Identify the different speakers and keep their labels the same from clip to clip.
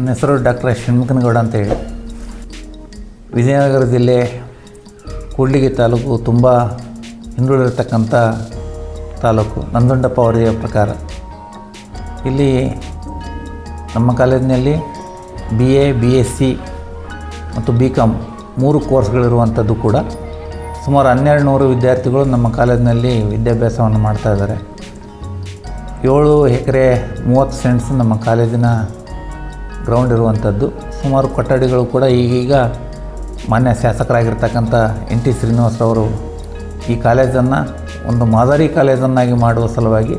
Speaker 1: ನನ್ನ ಹೆಸರು ಡಾಕ್ಟರ್ ಅಂತ ಅಂತೇಳಿ. ವಿಜಯನಗರ ಜಿಲ್ಲೆ ಕೂಡ್ಲಿಗಿ ತಾಲೂಕು ತುಂಬ ಹಿಂದುಳಿದಿರ್ತಕ್ಕಂಥ ತಾಲೂಕು ನಂದುಂಡಪ್ಪ ವರದಿಯ ಪ್ರಕಾರ. ಇಲ್ಲಿ ನಮ್ಮ ಕಾಲೇಜಿನಲ್ಲಿ B A, B S C ಮತ್ತು ಬಿ ಕಾಮ್ ಮೂರು ಕೋರ್ಸ್ಗಳಿರುವಂಥದ್ದು ಕೂಡ ಸುಮಾರು ಹನ್ನೆರಡು ನೂರು ವಿದ್ಯಾರ್ಥಿಗಳು ನಮ್ಮ ಕಾಲೇಜಿನಲ್ಲಿ ವಿದ್ಯಾಭ್ಯಾಸವನ್ನು ಮಾಡ್ತಾ ಇದ್ದಾರೆ. ಏಳು ಎಕರೆ ಮೂವತ್ತು ಸೆಂಟ್ಸ್ ನಮ್ಮ ಕಾಲೇಜಿನ ಗ್ರೌಂಡ್ ಇರುವಂಥದ್ದು. ಸುಮಾರು ಕೊಠಡಿಗಳು ಕೂಡ ಈಗೀಗ ಮಾನ್ಯ ಶಾಸಕರಾಗಿರ್ತಕ್ಕಂಥ ಎನ್ ಟಿ ಶ್ರೀನಿವಾಸರವರು ಈ ಕಾಲೇಜನ್ನು ಒಂದು ಮಾದರಿ ಕಾಲೇಜನ್ನಾಗಿ ಮಾಡುವ ಸಲುವಾಗಿ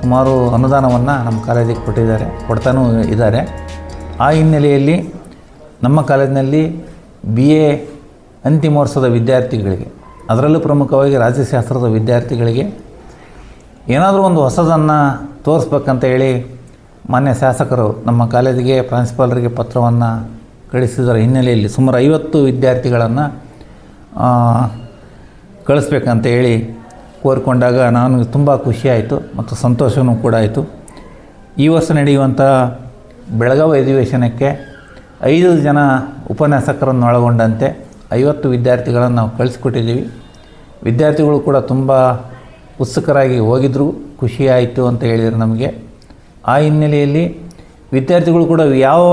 Speaker 1: ಸುಮಾರು ಅನುದಾನವನ್ನು ನಮ್ಮ ಕಾಲೇಜಿಗೆ ಕೊಟ್ಟಿದ್ದಾರೆ, ಕೊಡ್ತಾನೂ ಇದ್ದಾರೆ. ಆ ಹಿನ್ನೆಲೆಯಲ್ಲಿ ನಮ್ಮ ಕಾಲೇಜಿನಲ್ಲಿ ಬಿ ಎ ಅಂತಿಮ ವರ್ಷದ ವಿದ್ಯಾರ್ಥಿಗಳಿಗೆ, ಅದರಲ್ಲೂ ಪ್ರಮುಖವಾಗಿ ರಾಜ್ಯಶಾಸ್ತ್ರದ ವಿದ್ಯಾರ್ಥಿಗಳಿಗೆ ಏನಾದರೂ ಒಂದು ಹೊಸದನ್ನು ತೋರಿಸ್ಬೇಕಂತ ಹೇಳಿ ಮಾನ್ಯ ಶಾಸಕರು, ನಮ್ಮ ಕಾಲೇಜಿಗೆ ಪ್ರಾನ್ಸಿಪಾಲರಿಗೆ ಪತ್ರವನ್ನು ಕಳಿಸಿದರ ಹಿನ್ನೆಲೆಯಲ್ಲಿ ಸುಮಾರು ಐವತ್ತು ವಿದ್ಯಾರ್ಥಿಗಳನ್ನು ಕಳಿಸ್ಬೇಕಂತ ಹೇಳಿ ಕೋರಿಕೊಂಡಾಗ ನಾನು ತುಂಬ ಖುಷಿಯಾಯಿತು ಮತ್ತು ಸಂತೋಷವೂ ಕೂಡ ಆಯಿತು. ಈ ವರ್ಷ ನಡೆಯುವಂಥ ಬೆಳಗಾವಿ ಅಧಿವೇಶನಕ್ಕೆ ಐದು ಜನ ಉಪನ್ಯಾಸಕರನ್ನು ಒಳಗೊಂಡಂತೆ ಐವತ್ತು ವಿದ್ಯಾರ್ಥಿಗಳನ್ನು ನಾವು ಕಳಿಸ್ಕೊಟ್ಟಿದ್ದೀವಿ. ವಿದ್ಯಾರ್ಥಿಗಳು ಕೂಡ ತುಂಬ ಉತ್ಸುಕರಾಗಿ ಹೋಗಿದ್ರು ಖುಷಿಯಾಯಿತು ಅಂತ ಹೇಳಿದರು ನಮಗೆ. ಆ ಹಿನ್ನೆಲೆಯಲ್ಲಿ ವಿದ್ಯಾರ್ಥಿಗಳು ಕೂಡ ಯಾವ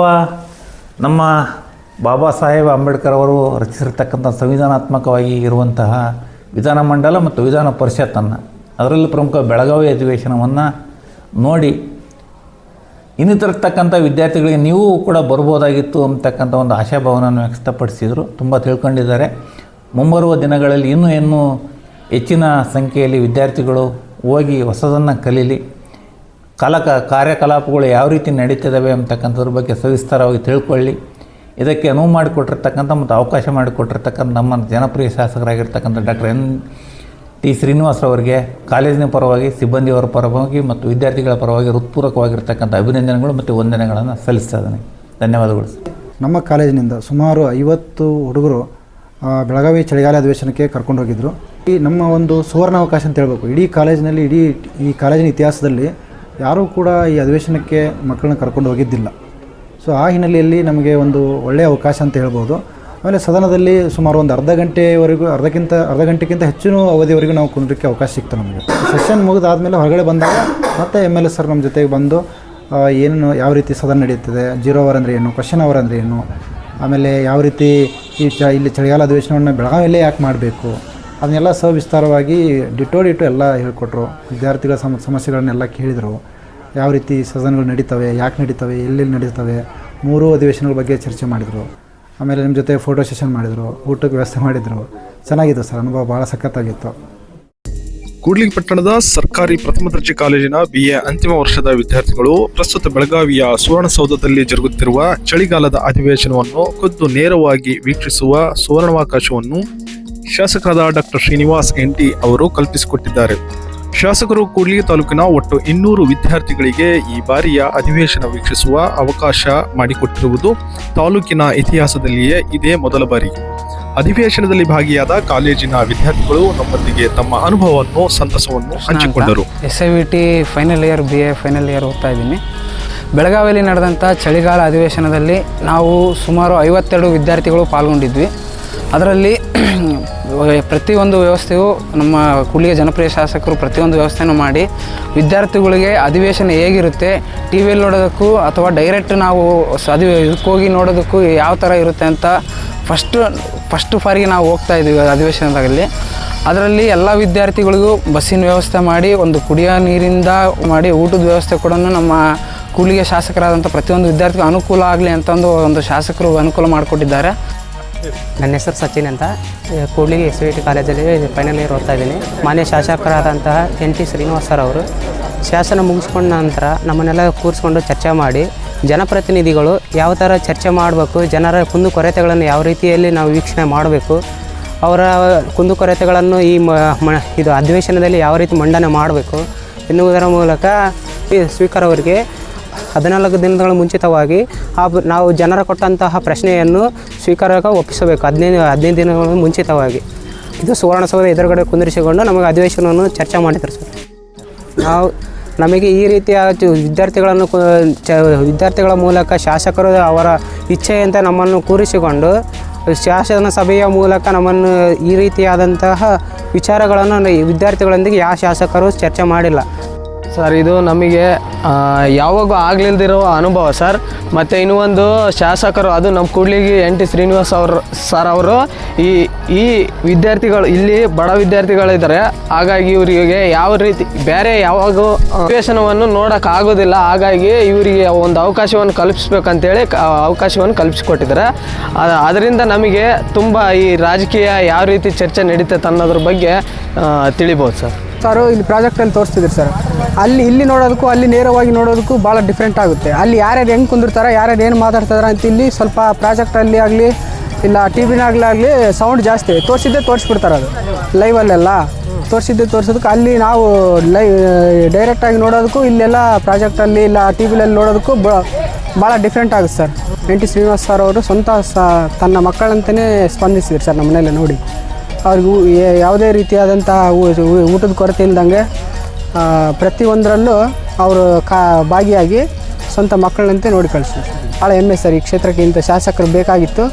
Speaker 1: ನಮ್ಮ ಬಾಬಾ ಸಾಹೇಬ್ ಅಂಬೇಡ್ಕರ್ ಅವರು ರಚಿಸಿರ್ತಕ್ಕಂಥ ಸಂವಿಧಾನಾತ್ಮಕವಾಗಿ ಇರುವಂತಹ ವಿಧಾನಮಂಡಲ ಮತ್ತು ವಿಧಾನ ಪರಿಷತ್ತನ್ನು ಅದರಲ್ಲೂ ಪ್ರಮುಖ ಬೆಳಗಾವಿ ಅಧಿವೇಶನವನ್ನು ನೋಡಿ ಇನ್ನಿತರತಕ್ಕಂಥ ವಿದ್ಯಾರ್ಥಿಗಳಿಗೆ ನೀವು ಕೂಡ ಬರ್ಬೋದಾಗಿತ್ತು ಅಂತಕ್ಕಂಥ ಒಂದು ಆಶಾಭಾವನನ್ನು ವ್ಯಕ್ತಪಡಿಸಿದರು, ತುಂಬ ತಿಳ್ಕೊಂಡಿದ್ದಾರೆ. ಮುಂಬರುವ ದಿನಗಳಲ್ಲಿ ಇನ್ನೂ ಇನ್ನೂ ಹೆಚ್ಚಿನ ಸಂಖ್ಯೆಯಲ್ಲಿ ವಿದ್ಯಾರ್ಥಿಗಳು ಹೋಗಿ ಹೊಸದನ್ನು ಕಲೀಲಿ. ಕಾಲ ಕಾರ್ಯಕಲಾಪಗಳು ಯಾವ ರೀತಿ ನಡೀತಿದ್ದಾವೆ ಅಂತಕ್ಕಂಥದ್ರ ಬಗ್ಗೆ ಸವಿಸ್ತಾರವಾಗಿ ತಿಳ್ಕೊಳ್ಳಿ. ಇದಕ್ಕೆ ಅನುವು ಮಾಡಿಕೊಟ್ಟಿರ್ತಕ್ಕಂಥ ಮತ್ತು ಅವಕಾಶ ಮಾಡಿಕೊಟ್ಟಿರ್ತಕ್ಕಂಥ ನಮ್ಮ ಜನಪ್ರಿಯ ಶಾಸಕರಾಗಿರ್ತಕ್ಕಂಥ ಡಾಕ್ಟರ್ ಎನ್ ಟಿ ಶ್ರೀನಿವಾಸರವರಿಗೆ ಕಾಲೇಜಿನ ಪರವಾಗಿ, ಸಿಬ್ಬಂದಿಯವರ ಪರವಾಗಿ ಮತ್ತು ವಿದ್ಯಾರ್ಥಿಗಳ ಪರವಾಗಿ ಹೃತ್ಪೂರ್ವಕವಾಗಿರ್ತಕ್ಕಂಥ ಅಭಿನಂದನೆಗಳು ಮತ್ತು ವಂದನೆಗಳನ್ನು ಸಲ್ಲಿಸ್ತಾ ಇದ್ದೇನೆ ಧನ್ಯವಾದಗಳು
Speaker 2: ನಮ್ಮ ಕಾಲೇಜಿನಿಂದ ಸುಮಾರು ಐವತ್ತು ಹುಡುಗರು ಬೆಳಗಾವಿ ಚಳಿಗಾಲ ಅಧಿವೇಶನಕ್ಕೆ ಕರ್ಕೊಂಡು ಹೋಗಿದ್ದರು ಈ ನಮ್ಮ ಒಂದು ಸುವರ್ಣಾವಕಾಶ ಅಂತ ಹೇಳಬೇಕು. ಇಡೀ ಕಾಲೇಜಿನಲ್ಲಿ, ಇಡೀ ಈ ಕಾಲೇಜಿನ ಇತಿಹಾಸದಲ್ಲಿ ಯಾರೂ ಕೂಡ ಈ ಅಧಿವೇಶನಕ್ಕೆ ಮಕ್ಕಳನ್ನ ಕರ್ಕೊಂಡು ಹೋಗಿದ್ದಿಲ್ಲ. ಸೊ ಆ ಹಿನ್ನೆಲೆಯಲ್ಲಿ ನಮಗೆ ಒಂದು ಒಳ್ಳೆಯ ಅವಕಾಶ ಅಂತ ಹೇಳ್ಬೋದು. ಆಮೇಲೆ ಸದನದಲ್ಲಿ ಸುಮಾರು ಒಂದು ಅರ್ಧ ಗಂಟೆವರೆಗೂ, ಅರ್ಧಕ್ಕಿಂತ, ಅರ್ಧ ಗಂಟೆಗಿಂತ ಹೆಚ್ಚಿನ ಅವಧಿವರೆಗೂ ನಾವು ಕುಂದ್ರಕ್ಕೆ ಅವಕಾಶ ಸಿಕ್ತು ನಮಗೆ. ಸೆಷನ್ ಮುಗಿದಾದಮೇಲೆ ಹೊರಗಡೆ ಬಂದಾಗ ಮತ್ತೆ ಎಂ ಎಲ್ ಎ ಸರ್ ನಮ್ಮ ಜೊತೆಗೆ ಬಂದು ಏನು ಯಾವ ರೀತಿ ಸದನ ನಡೆಯುತ್ತದೆ ಜೀರೋ ಅವರ್ ಅಂದರೆ ಏನು ಕ್ವಶನ್ ಅವರ್ ಅಂದರೆ ಏನು, ಆಮೇಲೆ ಯಾವ ರೀತಿ ಈ ಚ, ಇಲ್ಲಿ ಚಳಿಗಾಲ ಅಧಿವೇಶನವನ್ನು ಬೆಳಗಾವಿಯಲ್ಲೇ ಯಾಕೆ ಮಾಡಬೇಕು ಅದನ್ನೆಲ್ಲ ಸವಿಸ್ತಾರವಾಗಿ ಡಿಟೋ ಡಿಟೋ ಎಲ್ಲ ಹೇಳ್ಕೊಟ್ರು. ವಿದ್ಯಾರ್ಥಿಗಳ ಸಮ, ಸಮಸ್ಯೆಗಳನ್ನೆಲ್ಲ ಕೇಳಿದರು. ಯಾವ ರೀತಿ ಸದನಗಳು ನಡೀತವೆ, ಯಾಕೆ ನಡೀತವೆ, ಎಲ್ಲೆಲ್ಲಿ ನಡೀತವೆ, ಮೂರು ಅಧಿವೇಶನಗಳ ಬಗ್ಗೆ ಚರ್ಚೆ ಮಾಡಿದರು. ಆಮೇಲೆ ನಿಮ್ಮ ಜೊತೆ ಫೋಟೋ ಸೆಷನ್ ಮಾಡಿದರು, ಊಟಕ್ಕೆ ವ್ಯವಸ್ಥೆ ಮಾಡಿದರು. ಚೆನ್ನಾಗಿತ್ತು ಸರ್, ಅನುಭವ ಭಾಳ ಸಖತ್ತಾಗಿತ್ತು.
Speaker 3: ಕೂಡ್ಲಿಂಗಪಟ್ಟಣದ ಸರ್ಕಾರಿ ಪ್ರಥಮ ದರ್ಜೆ ಕಾಲೇಜಿನ ಬಿ ಎ ಅಂತಿಮ ವರ್ಷದ ವಿದ್ಯಾರ್ಥಿಗಳು ಪ್ರಸ್ತುತ ಬೆಳಗಾವಿಯ ಸುವರ್ಣಸೌಧದಲ್ಲಿ ಜರುಗುತ್ತಿರುವ ಚಳಿಗಾಲದ ಅಧಿವೇಶನವನ್ನು ಖುದ್ದು ನೇರವಾಗಿ ವೀಕ್ಷಿಸುವ ಸುವರ್ಣಾವಕಾಶವನ್ನು ಶಾಸಕರಾದ ಡಾಕ್ಟರ್ ಶ್ರೀನಿವಾಸ್ ಎನ್ ಟಿ ಅವರು ಕಲ್ಪಿಸಿಕೊಟ್ಟಿದ್ದಾರೆ. ಶಾಸಕರು ಕೂಡ್ಲಿ ತಾಲೂಕಿನ ಒಟ್ಟು ಇನ್ನೂರು ವಿದ್ಯಾರ್ಥಿಗಳಿಗೆ ಈ ಬಾರಿಯ ಅಧಿವೇಶನ ವೀಕ್ಷಿಸುವ ಅವಕಾಶ ಮಾಡಿಕೊಟ್ಟಿರುವುದು ತಾಲೂಕಿನ ಇತಿಹಾಸದಲ್ಲಿಯೇ ಇದೇ ಮೊದಲ ಬಾರಿ. ಅಧಿವೇಶನದಲ್ಲಿ ಭಾಗಿಯಾದ ಕಾಲೇಜಿನ ವಿದ್ಯಾರ್ಥಿಗಳು ನಮ್ಮೊಂದಿಗೆ ತಮ್ಮ ಅನುಭವವನ್ನು ಸಂತಸವನ್ನು ಹಂಚಿಕೊಂಡರು.
Speaker 4: S I V T final year B A final year ಓದ್ತಾ ಇದ್ದೀನಿ. ಬೆಳಗಾವಿಯಲ್ಲಿ ನಡೆದಂಥ ಚಳಿಗಾಲ ಅಧಿವೇಶನದಲ್ಲಿ ನಾವು ಸುಮಾರು ಐವತ್ತೆರಡು ವಿದ್ಯಾರ್ಥಿಗಳು ಪಾಲ್ಗೊಂಡಿದ್ವಿ. ಅದರಲ್ಲಿ ಪ್ರತಿಯೊಂದು ವ್ಯವಸ್ಥೆಯು ನಮ್ಮ ಕುಳಿಯ ಜನಪ್ರಿಯ ಶಾಸಕರು ಪ್ರತಿಯೊಂದು ವ್ಯವಸ್ಥೆಯನ್ನು ಮಾಡಿ ವಿದ್ಯಾರ್ಥಿಗಳಿಗೆ ಅಧಿವೇಶನ ಹೇಗಿರುತ್ತೆ ಟಿ ವಿಯಲ್ಲಿ ನೋಡೋದಕ್ಕೂ ಅಥವಾ ಡೈರೆಕ್ಟ್ ನಾವು ಅಧಿ, ಇದಕ್ಕೆ ಹೋಗಿ ನೋಡೋದಕ್ಕೂ ಯಾವ ಥರ ಇರುತ್ತೆ ಅಂತ ಫಸ್ಟ್ ಫಸ್ಟ್ ಫಾರಿಗೆ ನಾವು ಹೋಗ್ತಾ ಇದ್ದೀವಿ ಅಧಿವೇಶನದಲ್ಲಿ. ಅದರಲ್ಲಿ ಎಲ್ಲ ವಿದ್ಯಾರ್ಥಿಗಳಿಗೂ ಬಸ್ಸಿನ ವ್ಯವಸ್ಥೆ ಮಾಡಿ, ಒಂದು ಕುಡಿಯೋ ನೀರಿಂದ ಮಾಡಿ ಊಟದ ವ್ಯವಸ್ಥೆ ಕೂಡ ನಮ್ಮ ಕೂಲಿಗೆ ಶಾಸಕರಾದಂಥ ಪ್ರತಿಯೊಂದು ವಿದ್ಯಾರ್ಥಿಗೂ ಅನುಕೂಲ ಆಗಲಿ ಅಂತಂದು ಒಂದು ಶಾಸಕರು ಅನುಕೂಲ ಮಾಡಿಕೊಟ್ಟಿದ್ದಾರೆ.
Speaker 5: ನನ್ನ ಹೆಸರು ಸಚಿನ್ ಅಂತ ಕೂಡಲಿ ಎಸ್ ವಿ ಟಿ ಕಾಲೇಜಲ್ಲಿ ಫೈನಲ್ ಇಯರ್ ಓದ್ತಾ ಇದ್ದೀನಿ. ಮಾನ್ಯ ಶಾಸಕರಾದಂತಹ ಎನ್ ಟಿ ಶ್ರೀನಿವಾಸ್ ಸರ್ ಅವರು, ಶಾಸನ ಮುಗಿಸ್ಕೊಂಡ ನಂತರ ನಮ್ಮನ್ನೆಲ್ಲ ಕೂರಿಸ್ಕೊಂಡು ಚರ್ಚೆ ಮಾಡಿ, ಜನಪ್ರತಿನಿಧಿಗಳು ಯಾವ ಥರ ಚರ್ಚೆ ಮಾಡಬೇಕು, ಜನರ ಕುಂದುಕೊರತೆಗಳನ್ನು ಯಾವ ರೀತಿಯಲ್ಲಿ ನಾವು ವೀಕ್ಷಣೆ ಮಾಡಬೇಕು, ಅವರ ಕುಂದುಕೊರತೆಗಳನ್ನು ಈ ಮ ಇದು ಅಧಿವೇಶನದಲ್ಲಿ ಯಾವ ರೀತಿ ಮಂಡನೆ ಮಾಡಬೇಕು ಎನ್ನುವುದರ ಮೂಲಕ ಸ್ಪೀಕರ್ ಅವರಿಗೆ ಹದಿನಾಲ್ಕು ದಿನಗಳ ಮುಂಚಿತವಾಗಿ ನಾವು ಜನರ ಕೊಟ್ಟಂತಹ ಪ್ರಶ್ನೆಯನ್ನು ಸ್ವೀಕಾರಕ್ಕೆ ಒಪ್ಪಿಸಬೇಕು. ಹದಿನೈದು ಹದಿನೈದು ದಿನಗಳ ಮುಂಚಿತವಾಗಿ ಇದು ಸುವರ್ಣಸೌಧ ಎದುರುಗಡೆ ಕುಂದಿರಿಸಿಕೊಂಡು ನಮಗೆ ಅಧಿವೇಶನವನ್ನು ಚರ್ಚೆ ಮಾಡಿದ್ರು ಸರ್ ನಾವು ನಮಗೆ ಈ ರೀತಿಯ ವಿದ್ಯಾರ್ಥಿಗಳನ್ನು ಚ, ವಿದ್ಯಾರ್ಥಿಗಳ ಮೂಲಕ ಶಾಸಕರು ಅವರ ಇಚ್ಛೆಯಂತೆ ನಮ್ಮನ್ನು ಕೂರಿಸಿಕೊಂಡು ಶಾಸನ ಸಭೆಯ ಮೂಲಕ ನಮ್ಮನ್ನು ಈ ರೀತಿಯಾದಂತಹ ವಿಚಾರಗಳನ್ನು ವಿದ್ಯಾರ್ಥಿಗಳೊಂದಿಗೆ ಯಾವ ಶಾಸಕರು ಚರ್ಚೆ ಮಾಡಿಲ್ಲ.
Speaker 6: ಸರ್, ಇದು ನಮಗೆ ಯಾವಾಗೂ ಆಗ್ಲಿಲ್ದಿರೋ ಅನುಭವ ಸರ್. ಮತ್ತು ಇನ್ನೂ ಒಂದು ಶಾಸಕರು, ಅದು ನಮ್ಮ ಕೂಡ್ಲಿಗಿ ಎನ್ ಟಿ ಶ್ರೀನಿವಾಸ್ ಅವರು, ಸರ್ ಅವರು, ಈ ಈ ವಿದ್ಯಾರ್ಥಿಗಳು, ಇಲ್ಲಿ ಬಡ ವಿದ್ಯಾರ್ಥಿಗಳಿದ್ದಾರೆ ಹಾಗಾಗಿ ಇವರಿಗೆ ಯಾವ ರೀತಿ, ಬೇರೆ ಯಾವಾಗೂ ಅಧಿವೇಶನವನ್ನು ನೋಡೋಕ್ಕಾಗೋದಿಲ್ಲ ಹಾಗಾಗಿ ಇವರಿಗೆ ಒಂದು ಅವಕಾಶವನ್ನು ಕಲ್ಪಿಸ್ಬೇಕಂತೇಳಿ ಅವಕಾಶವನ್ನು ಕಲ್ಪಿಸಿಕೊಟ್ಟಿದ್ದಾರೆ. ಅದರಿಂದ ನಮಗೆ ತುಂಬ ಈ ರಾಜಕೀಯ ಯಾವ ರೀತಿ ಚರ್ಚೆ ನಡೀತೈತೆ ಅನ್ನೋದ್ರ ಬಗ್ಗೆ ತಿಳಿಬೋದು ಸರ್.
Speaker 4: ಸರ್ ಇಲ್ಲಿ ಪ್ರಾಜೆಕ್ಟಲ್ಲಿ ತೋರಿಸ್ತಿದ್ರು ಸರ್ ಅಲ್ಲಿ ಇಲ್ಲಿ ನೋಡೋದಕ್ಕೂ, ಅಲ್ಲಿ ನೇರವಾಗಿ ನೋಡೋದಕ್ಕೂ ಭಾಳ ಡಿಫ್ರೆಂಟ್ ಆಗುತ್ತೆ. ಅಲ್ಲಿ ಯಾರ್ಯಾರು ಹೆಂಗೆ ಕುಂದಿರ್ತಾರೆ, ಯಾರ್ಯಾರು ಏನು ಮಾತಾಡ್ತಾರೆ ಅಂತ ಇಲ್ಲಿ ಸ್ವಲ್ಪ ಪ್ರಾಜೆಕ್ಟಲ್ಲಿ ಆಗಲಿ, ಇಲ್ಲ ಟಿ ವಿನಾಗಲಿ ಆಗಲಿ ಸೌಂಡ್ ಜಾಸ್ತಿ ತೋರಿಸಿದ್ದೆ ತೋರಿಸ್ಬಿಡ್ತಾರೆ ಅದು. ಲೈವಲ್ಲೆಲ್ಲ ತೋರಿಸಿದ್ದೆ ತೋರಿಸೋದಕ್ಕೆ ಅಲ್ಲಿ ನಾವು ಲೈ ಡೈರೆಕ್ಟಾಗಿ ನೋಡೋದಕ್ಕೂ, ಇಲ್ಲೆಲ್ಲ ಪ್ರಾಜೆಕ್ಟಲ್ಲಿ ಇಲ್ಲ ಟಿ ವಿಲಲ್ಲಿ ನೋಡೋದಕ್ಕೂ ಭಾಳ ಡಿಫ್ರೆಂಟ್ ಆಗುತ್ತೆ sir N T Srinivas sir ಅವರು ಸ್ವಂತ ಸ, ತನ್ನ ಮಕ್ಕಳಂತಲೇ ಸ್ಪಂದಿಸಿದ್ರು ಸರ್ ನಮ್ಮ ಮನೇಲಿ ನೋಡಿ. ಅವ್ರಿಗೂ ಯಾವುದೇ ರೀತಿಯಾದಂಥ ಊಟದ ಕೊರತೆ ಇಲ್ದಂಗೆ ಪ್ರತಿಯೊಂದರಲ್ಲೂ ಅವರು ಕಾ ಭಾಗಿಯಾಗಿ ಸ್ವಂತ ಮಕ್ಕಳಂತೆ ನೋಡಿ ಕಳಿಸ್ತಾರೆ. ಭಾಳ ಹೆಮ್ಮೆ ಸರ್ ಈ ಕ್ಷೇತ್ರಕ್ಕೆ ಇಂಥ ಶಾಸಕರು ಬೇಕಾಗಿತ್ತು.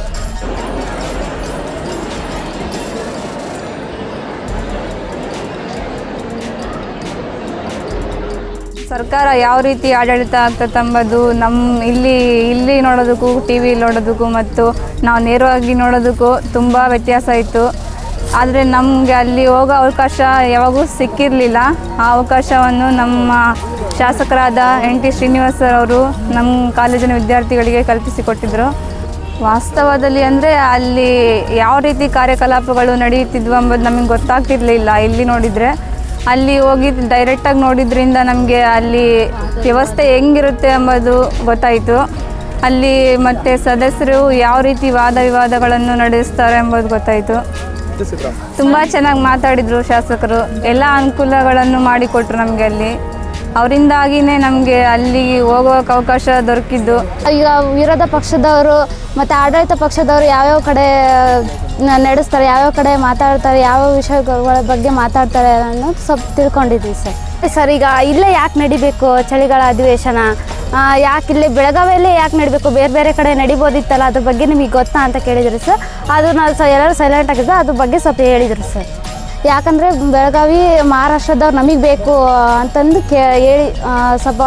Speaker 7: ಸರ್ಕಾರ ಯಾವ ರೀತಿ ಆಡಳಿತ ಆಗ್ತದೆ ಎಂಬುದು ನಮ್ಮ ಇಲ್ಲಿ ಇಲ್ಲಿ ನೋಡೋದಕ್ಕೂ ಟಿ ವಿ ನೋಡೋದಕ್ಕೂ ಮತ್ತು ನಾವು ನೇರವಾಗಿ ನೋಡೋದಕ್ಕೂ ತುಂಬ ವ್ಯತ್ಯಾಸ ಇತ್ತು. ಆದರೆ ನಮಗೆ ಅಲ್ಲಿ ಹೋಗೋ ಅವಕಾಶ ಯಾವಾಗೂ ಸಿಕ್ಕಿರಲಿಲ್ಲ. ಆ ಅವಕಾಶವನ್ನು ನಮ್ಮ ಶಾಸಕರಾದ ಎನ್ ಟಿ ಶ್ರೀನಿವಾಸ್ ಅವರು ನಮ್ಮ ಕಾಲೇಜಿನ ವಿದ್ಯಾರ್ಥಿಗಳಿಗೆ ಕಲ್ಪಿಸಿಕೊಟ್ಟಿದ್ದರು ವಾಸ್ತವದಲ್ಲಿ ಅಂದರೆ ಅಲ್ಲಿ ಯಾವ ರೀತಿ ಕಾರ್ಯಕಲಾಪಗಳು ನಡೆಯುತ್ತಿದ್ವು ಎಂಬುದು ನಮಗೆ ಗೊತ್ತಾಗ್ತಿರ್ಲಿಲ್ಲ. ಇಲ್ಲಿ ನೋಡಿದರೆ ಅಲ್ಲಿ ಹೋಗಿ ಡೈರೆಕ್ಟಾಗಿ ನೋಡಿದ್ರಿಂದ ನಮಗೆ ಅಲ್ಲಿ ವ್ಯವಸ್ಥೆ ಹೆಂಗಿರುತ್ತೆ ಎಂಬುದು ಗೊತ್ತಾಯಿತು. ಅಲ್ಲಿ ಮತ್ತು ಸದಸ್ಯರು ಯಾವ ರೀತಿ ವಾದ ವಿವಾದಗಳನ್ನು ನಡೆಸ್ತಾರೆ ಎಂಬುದು ಗೊತ್ತಾಯಿತು. ತುಂಬ ಚೆನ್ನಾಗಿ ಮಾತಾಡಿದ್ರು ಶಾಸಕರು. ಎಲ್ಲ ಅನುಕೂಲಗಳನ್ನು ಮಾಡಿಕೊಟ್ರು ನಮಗೆ ಅಲ್ಲಿ. ಅವರಿಂದಾಗಿಯೇ ನಮಗೆ ಅಲ್ಲಿಗೆ ಹೋಗೋಕೆ ಅವಕಾಶ ದೊರಕಿದ್ದು.
Speaker 8: ಈಗ ವಿರೋಧ ಪಕ್ಷದವರು ಮತ್ತು ಆಡಳಿತ ಪಕ್ಷದವರು ಯಾವ್ಯಾವ ಕಡೆ ನಡೆಸ್ತಾರೆ ಯಾವ್ಯಾವ ಕಡೆ ಮಾತಾಡ್ತಾರೆ ಯಾವ ವಿಷಯಗಳ ಬಗ್ಗೆ ಮಾತಾಡ್ತಾರೆ ಅನ್ನೋದು ಸ್ವಲ್ಪ ತಿಳ್ಕೊಂಡಿದ್ವಿ ಸರ್. ಸರ್ ಈಗ ಇಲ್ಲೇ ಯಾಕೆ ನಡಿಬೇಕು ಚಳಿಗಾಲ ಅಧಿವೇಶನ? ಯಾಕೆ ಇಲ್ಲೇ ಬೆಳಗಾವಿಯಲ್ಲೇ ಯಾಕೆ ನಡಿಬೇಕು? ಬೇರೆ ಬೇರೆ ಕಡೆ ನಡಿಬೋದಿತ್ತಲ್ಲ ಅದ್ರ ಬಗ್ಗೆ ನಿಮಗೆ ಗೊತ್ತಾ ಅಂತ ಕೇಳಿದ್ರು ಸರ್. ಅದು ನಾವು ಸ ಎಲ್ಲರೂ ಸೈಲೆಂಟ್ ಆಗಿದ್ದು ಅದ್ರ ಬಗ್ಗೆ ಸ್ವಲ್ಪ ಹೇಳಿದರು ಸರ್. ಯಾಕಂದರೆ ಬೆಳಗಾವಿ ಮಹಾರಾಷ್ಟ್ರದವ್ರು ನಮಗೆ ಬೇಕು ಅಂತಂದು ಕೇ, ಹೇಳಿ ಸ್ವಲ್ಪ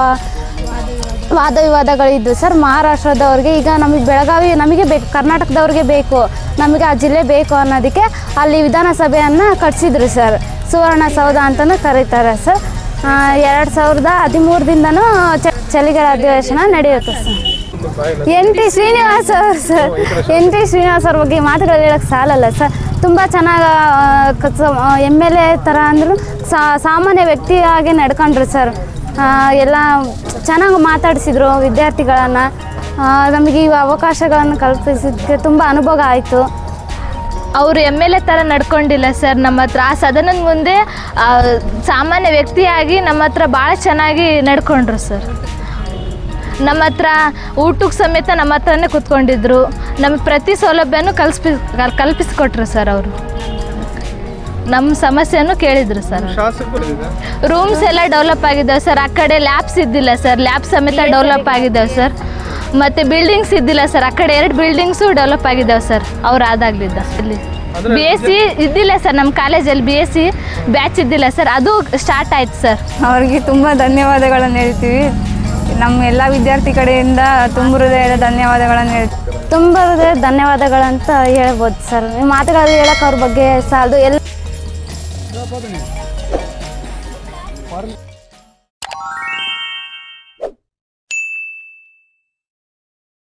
Speaker 8: ವಾದ ವಿವಾದಗಳಿದ್ದು ಸರ್, ಮಹಾರಾಷ್ಟ್ರದವ್ರಿಗೆ ಈಗ ನಮಗೆ ಬೆಳಗಾವಿ ನಮಗೆ ಬೇಕು, ಕರ್ನಾಟಕದವ್ರಿಗೆ ಬೇಕು, ನಮಗೆ ಆ ಜಿಲ್ಲೆ ಬೇಕು ಅನ್ನೋದಕ್ಕೆ ಅಲ್ಲಿ ವಿಧಾನಸಭೆಯನ್ನು ಕಟ್ಸಿದ್ರು ಸರ್. ಸುವರ್ಣಸೌಧ ಅಂತಲೂ ಕರೀತಾರೆ ಸರ್. ಎರಡು ಸಾವಿರದ ಹದಿಮೂರರಿಂದನೂ ಚ, ಚಳಿಗಾಲ ಅಧಿವೇಶನ ನಡೆಯುತ್ತೆ sir. N T Srinivas sir. N T Srinivas ಅವ್ರ ಬಗ್ಗೆ ಮಾತುಗಳು ಹೇಳೋಕ್ಕೆ ಸಾಲಲ್ಲ ಸರ್. ತುಂಬ ಚೆನ್ನಾಗಿ ಎಂ ಎಲ್ ಎ ಥರ ಅಂದರು ಸಾಮಾನ್ಯ ವ್ಯಕ್ತಿಯಾಗಿ ನಡ್ಕೊಂಡ್ರು ಸರ್. ಎಲ್ಲ ಚೆನ್ನಾಗಿ ಮಾತಾಡಿಸಿದ್ರು ವಿದ್ಯಾರ್ಥಿಗಳನ್ನು. ನಮಗೆ ಈ ಅವಕಾಶಗಳನ್ನು ಕಲ್ಪಿಸಿದ್ದಕ್ಕೆ ತುಂಬ ಅನುಭವ ಆಯಿತು.
Speaker 9: ಅವರು ಎಂ ಎಲ್ ಎ ಥರ ನಡ್ಕೊಂಡಿಲ್ಲ ಸರ್ ನಮ್ಮ ಹತ್ರ. ಆ ಸದನದ ಮುಂದೆ ಸಾಮಾನ್ಯ ವ್ಯಕ್ತಿಯಾಗಿ ನಮ್ಮ ಹತ್ರ ಭಾಳ ಚೆನ್ನಾಗಿ ನಡ್ಕೊಂಡ್ರು ಸರ್. ನಮ್ಮ ಹತ್ರ ಊಟಕ್ಕೆ ಸಮೇತ ನಮ್ಮ ಹತ್ರನೇ ಕೂತ್ಕೊಂಡಿದ್ರು. ನಮಗೆ ಪ್ರತಿ ಸೌಲಭ್ಯನೂ ಕಲ್ಪಿಸಿ ಕಲ್ಪಿಸಿಕೊಟ್ರು ಸರ್ ಅವರು. ನಮ್ಮ ಸಮಸ್ಯೆನೂ ಕೇಳಿದ್ರು ಸರ್ ರೂಮ್ಸ್ ಎಲ್ಲ ಡೆವಲಪ್ ಆಗಿದ್ದಾವೆ ಸರ್. ಆ ಕಡೆ ಲ್ಯಾಬ್ಸ್ ಇದ್ದಿಲ್ಲ ಸರ್. ಲ್ಯಾಬ್ ಸಮೇತ ಡೆವಲಪ್ ಆಗಿದ್ದಾವೆ ಸರ್. ಮತ್ತು ಬಿಲ್ಡಿಂಗ್ಸ್ ಇದ್ದಿಲ್ಲ ಸರ್. ಆ ಕಡೆ ಎರಡು ಬಿಲ್ಡಿಂಗ್ಸು ಡೆವಲಪ್ ಆಗಿದ್ದಾವೆ ಸರ್. ಅವ್ರು ಆದಾಗಲಿದ್ದ ಇಲ್ಲಿ ಬಿ ಎಸ್ ಸಿ ಇದ್ದಿಲ್ಲ ಸರ್. ನಮ್ಮ ಕಾಲೇಜಲ್ಲಿ ಬಿ ಎಸ್ ಸಿ ಬ್ಯಾಚ್ ಇದ್ದಿಲ್ಲ ಸರ್. ಅದು ಸ್ಟಾರ್ಟ್ ಆಯ್ತು ಸರ್.
Speaker 7: ಅವರಿಗೆ ತುಂಬ ಧನ್ಯವಾದಗಳನ್ನು ಹೇಳ್ತೀವಿ. ನಮ್ಮ ಎಲ್ಲ ವಿದ್ಯಾರ್ಥಿ ಕಡೆಯಿಂದ ತುಂಬ ಹೃದಯದ ಧನ್ಯವಾದಗಳನ್ನು ಹೇಳ್ತೀವಿ
Speaker 8: ತುಂಬ ಹೃದಯ ಧನ್ಯವಾದಗಳಂತ ಹೇಳ್ಬೋದು ಸರ್. ನಿಮ್ಮ ಮಾತುಗಳು ಹೇಳಕ್ಕೆ ಅವ್ರ ಬಗ್ಗೆ ಸಾಲದು ಎಲ್ಲ